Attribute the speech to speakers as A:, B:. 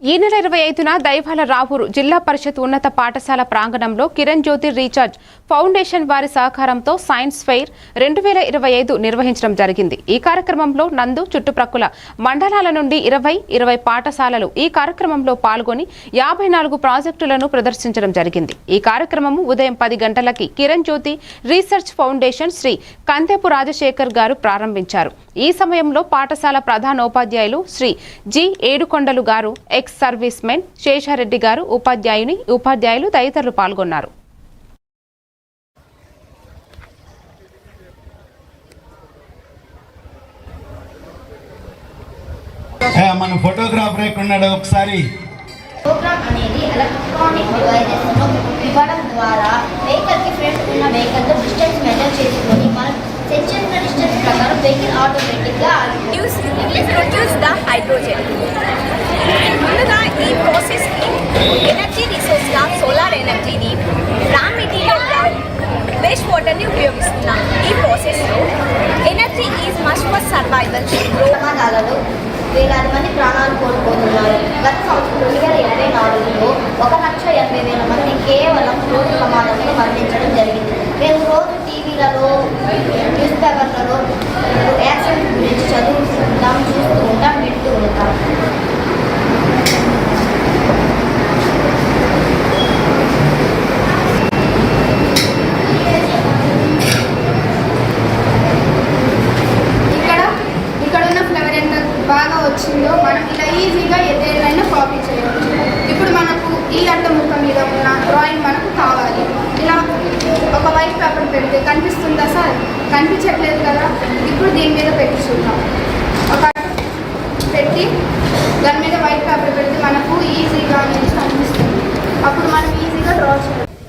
A: ఈ నెల ఇరవై ఐదున దైవాల రావూరు జిల్లా పరిషత్ ఉన్నత పాఠశాల ప్రాంగణంలో కిరణ్ జ్యోతి రీఛార్జ్ ఫౌండేషన్ వారి సహకారంతో సైన్స్ ఫెయిర్ రెండు వేల ఇరవై ఐదు నిర్వహించడం జరిగింది. ఈ కార్యక్రమంలో నందు చుట్టుప్రక్కల మండలాల నుండి ఇరవై ఇరవై పాఠశాలలు ఈ కార్యక్రమంలో పాల్గొని యాభై నాలుగు ప్రాజెక్టులను ప్రదర్శించడం జరిగింది. ఈ కార్యక్రమము ఉదయం పది గంటలకి కిరణ్ జ్యోతి రీసెర్చ్ ఫౌండేషన్ శ్రీ కందేపు రాజశేఖర్ గారు ప్రారంభించారు. ఈ సమయంలో పాఠశాల ప్రధానోపాధ్యాయులు శ్రీ జి ఏడుకొండలు గారు ఎక్స్. సర్వీస్ మెన్ శేషారెడ్డి గారు ఉపాధ్యాయుని ఉపాధ్యాయులు తదితరులు పాల్గొన్నారు.
B: మన ఫోటోగ్రాఫర్ ఎక్కడ ఉన్నాడు ఒకసారి.
C: ప్రోగ్రామ్ అనేది ఎలక్ట్రానిక్ డివైజెస్ను ఇవ్వడం ద్వారా వెహికల్కి ఫ్రంట్ ఉన్న వెహికల్తో డిస్టెన్స్ మెజర్ చేసుకొని మనం సెట్ చేసిన డిస్టెన్స్ ప్రకారం వెహికల్ ఆటోమేటిక్గా
D: produce the ఎనర్జీ రిసోర్స్గా సోలార్ ఎనర్జీని రా మెటీరియల్గా వేస్ట్ వాటర్ని ఉపయోగిస్తున్నాం ఈ ప్రాసెస్లో energy is must for survival
C: ప్రమాదాలలో వేలాది మంది ప్రాణాలు కోల్పోతున్నారు. గత సంవత్సరం రెండు వేల ఇరవై నాలుగులో ఒక లక్ష ఎనభై వేల మంది కేవలం రోడ్డు ప్రమాదంలో మరణించడం జరిగింది. మేము రోజు టీవీలలో న్యూస్ పేపర్లలో యాక్సిడెంట్ గురించి
E: వచ్చిందో మనం ఇలా ఈజీగా ఏదైనా కాపీ చేయవచ్చు ఇప్పుడు మనకు ఈ అడ్డ ముక్క మీద ఉన్న డ్రాయింగ్ మనకు కావాలి. ఇలా ఒక వైట్ పేపర్ పెడితే కనిపిస్తుందా సార్? కనిపించట్లేదు కదా? ఇప్పుడు దీని మీద పెట్టి చూద్దాం ఒక పెట్టి దాని మీద వైట్ పేపర్ పెడితే మనకు ఈజీగా